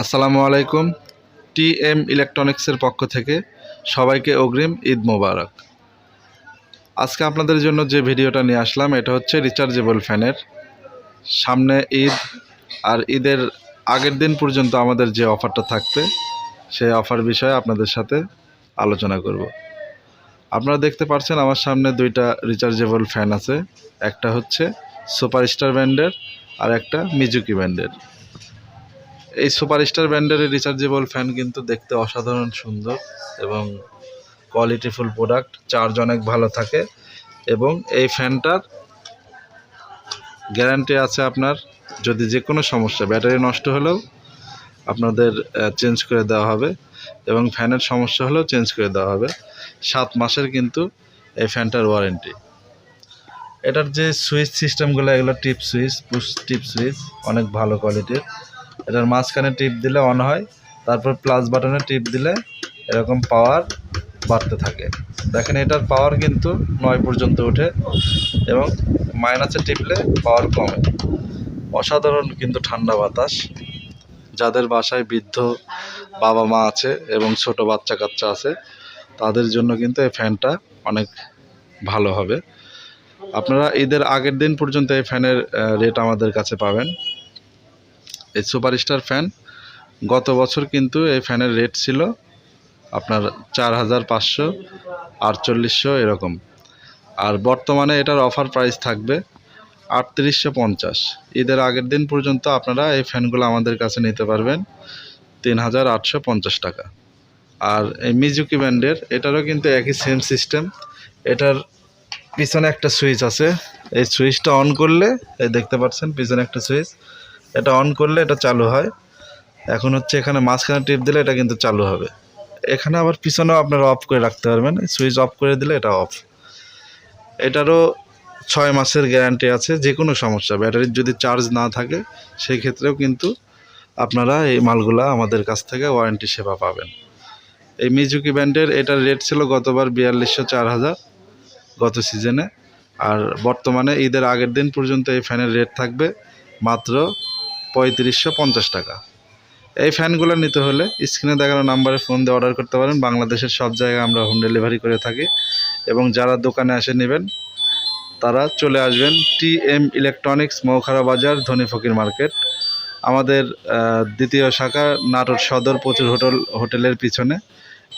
আসসালামু আলাইকুম T M ইলেকট্রনিক্সের পক্ষ থেকে সবাইকে অগ্রিম ঈদ মোবারক। আজকে আপনাদের জন্য যে ভিডিওটা নিয়ে আসলাম, এটা হচ্ছে রিচার্জেবল ফ্যানের। সামনে ঈদ, আর ঈদের আগের দিন পর্যন্ত আমাদের যে অফারটা থাকবে, সেই অফার বিষয়ে আপনাদের সাথে আলোচনা করব। আপনারা দেখতে পাচ্ছেন আমার সামনে দুইটা রিচার্জেবল ফ্যান আছে। একটা হচ্ছে সুপারস্টার ব্র্যান্ডের আর একটা মিজুকি ব্র্যান্ডের এই সুপারস্টার ব্র্যান্ডের রিচার্জেবল ফ্যান কিন্তু দেখতে অসাধারণ সুন্দর এবং কোয়ালিটিফুল প্রোডাক্ট, চার্জ অনেক ভালো থাকে এবং এই ফ্যানটার গ্যারান্টি আছে আপনার যদি যে কোনো সমস্যা, ব্যাটারি নষ্ট হলেও আপনাদের চেঞ্জ করে দেওয়া হবে এবং ফ্যানের সমস্যা হলেও চেঞ্জ করে দেওয়া হবে। সাত মাসের কিন্তু এই ফ্যানটার ওয়ারেন্টি। এটার যে সুইচ সিস্টেমগুলো, এগুলো tip switch, push tip switch, অনেক ভালো কোয়ালিটির। এটার মাঝখানে টিপ দিলে অন হয়, তারপর প্লাস বাটনে টিপ দিলে এরকম পাওয়ার বাড়তে থাকে। দেখেন এটার পাওয়ার কিন্তু নয় পর্যন্ত ওঠে এবং মাইনাসে টিপলে পাওয়ার কমে। অসাধারণ কিন্তু ঠান্ডা বাতাস। যাদের বাসায় বৃদ্ধ বাবা মা আছে এবং ছোট বাচ্চা কাচ্চা আছে, তাদের জন্য কিন্তু এই ফ্যানটা অনেক ভালো হবে। আপনারা ঈদের আগের দিন পর্যন্ত এই ফ্যানের রেট আমাদের কাছে পাবেন। এই সুপারস্টার ফ্যান। গত বছর কিন্তু এই ফ্যানের রেট ছিল আপনার চার হাজার পাঁচশো আটচল্লিশশো এরকম। আর বর্তমানে এটার অফার প্রাইস থাকবে আটত্রিশশো পঞ্চাশ। ঈদের আগের দিন পর্যন্ত আপনারা এই ফ্যানগুলো আমাদের কাছে নিতে পারবেন তিন হাজার আটশো পঞ্চাশ টাকা। আর এই মিজুকি ব্যান্ডের এটারও কিন্তু একই সেম সিস্টেম এটার পিছনে একটা সুইচ আছে। এই সুইচটা অন করলে, এই দেখতে পাচ্ছেন পিছনে একটা সুইচ এটা অন করলে এটা চালু হয়। এখন হচ্ছে এখানে মাঝখানে টিপ দিলে এটা কিন্তু চালু হবে। এখানে আবার পিছনেও আপনারা অফ করে রাখতে পারবেন। সুইচ অফ করে দিলে এটা অফ এটারও ছয় মাসের গ্যারান্টি আছে যে কোনো সমস্যা। ব্যাটারির যদি চার্জ না থাকে সেই ক্ষেত্রেও কিন্তু আপনারা এই মালগুলা আমাদের কাছ থেকে ওয়ারেন্টি সেবা পাবেন। এই মিজুকি ব্যান্ডের এটার রেট ছিল গতবার বিয়াল্লিশশো চার হাজার গত সিজনে আর বর্তমানে ঈদের আগের দিন পর্যন্ত এই ফ্যানের রেট থাকবে মাত্র পঁয়ত্রিশশো পঞ্চাশ টাকা। এই ফ্যানগুলো নিতে হলে স্ক্রিনে দেখানো নাম্বারে ফোন দিয়ে অর্ডার করতে পারেন। বাংলাদেশের সব জায়গায় আমরা হোম ডেলিভারি করে থাকি এবং যারা দোকানে এসে নেবেন, তারা চলে আসবেন টি এম ইলেকট্রনিক্স, মৌখারা বাজার, ধনী ফকির মার্কেট। আমাদের দ্বিতীয় শাখা নাটোর সদর প্রচুর হোটেল, হোটেলের পিছনে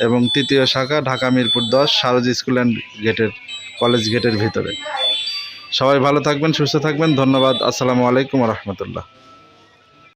এবং তৃতীয় শাখা ঢাকা মিরপুর দশ, সারজ স্কুল অ্যান্ড গেটের, কলেজ গেটের ভিতরে। সবাই ভালো থাকবেন, সুস্থ থাকবেন। ধন্যবাদ। আসসালামু আলাইকুম রহমতুল্লাহ।